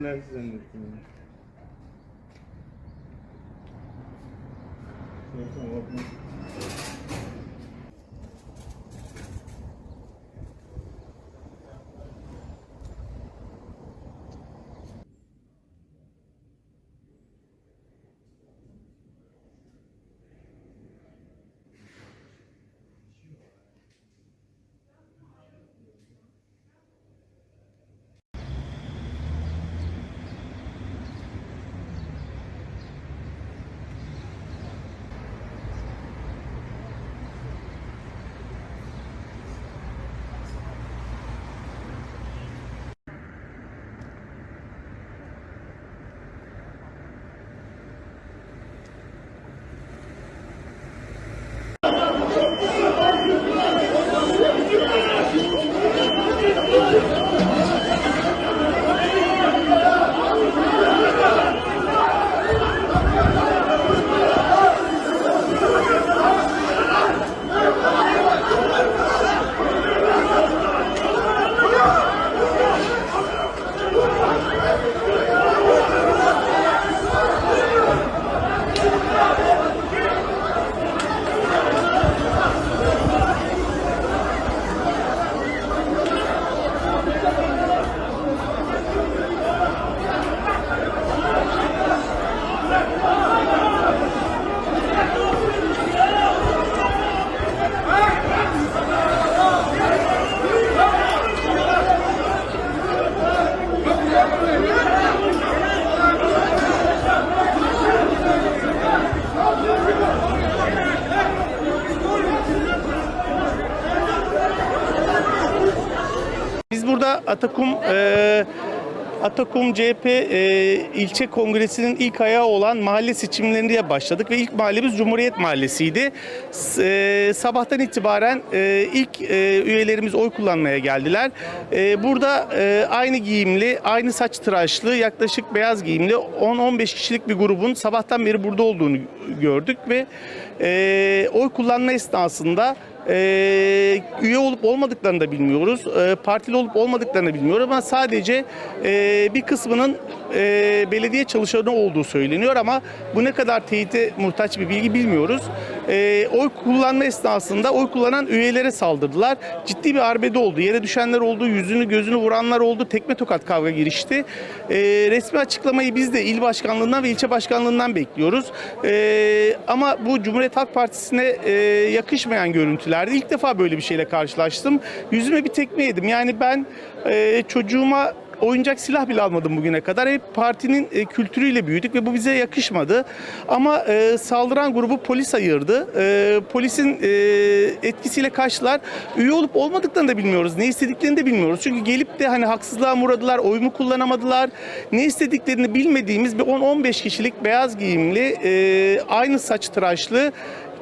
Zannettim tamam, bakma. Biz burada Atakum e, Atakum CHP e, ilçe kongresinin ilk ayağı olan mahalle seçimlerinde başladık ve ilk mahallemiz Cumhuriyet Mahallesi'ydi. E, sabahtan itibaren e, ilk e, üyelerimiz oy kullanmaya geldiler. E, burada e, aynı giyimli, aynı saç tıraşlı, yaklaşık beyaz giyimli 10-15 kişilik bir grubun sabahtan beri burada olduğunu gördük ve e, oy kullanma esnasında ee, üye olup olmadıklarını da bilmiyoruz. Ee, partili olup olmadıklarını da bilmiyoruz ama sadece e, bir kısmının e, belediye çalışanı olduğu söyleniyor ama bu ne kadar teyite muhtaç bir bilgi bilmiyoruz. Ee, oy kullanma esnasında oy kullanan üyelere saldırdılar. Ciddi bir arbede oldu. Yere düşenler oldu, yüzünü gözünü vuranlar oldu. Tekme tokat kavga girişti. Ee, resmi açıklamayı biz de il başkanlığından ve ilçe başkanlığından bekliyoruz. Ee, ama bu Cumhuriyet Halk Partisi'ne e, yakışmayan görüntülerdi. İlk defa böyle bir şeyle karşılaştım. Yüzüme bir tekme yedim. Yani ben e, çocuğuma oyuncak silah bile almadım bugüne kadar. Hep partinin e, kültürüyle büyüdük ve bu bize yakışmadı. Ama e, saldıran grubu polis ayırdı. E, polisin e, etkisiyle kaçtılar. Üye olup olmadıklarını da bilmiyoruz. Ne istediklerini de bilmiyoruz. Çünkü gelip de hani haksızlığa mı uğradılar, oy mu kullanamadılar. Ne istediklerini bilmediğimiz bir 10-15 kişilik beyaz giyimli, e, aynı saç tıraşlı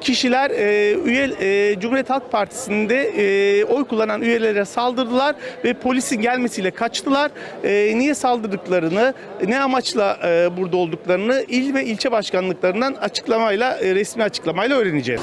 kişiler e, üye e, Cumhuriyet Halk Partisi'nde e, oy kullanan üyelere saldırdılar ve polisin gelmesiyle kaçtılar. E, niye saldırdıklarını, ne amaçla e, burada olduklarını il ve ilçe başkanlıklarından açıklamayla, e, resmi açıklamayla öğreneceğiz.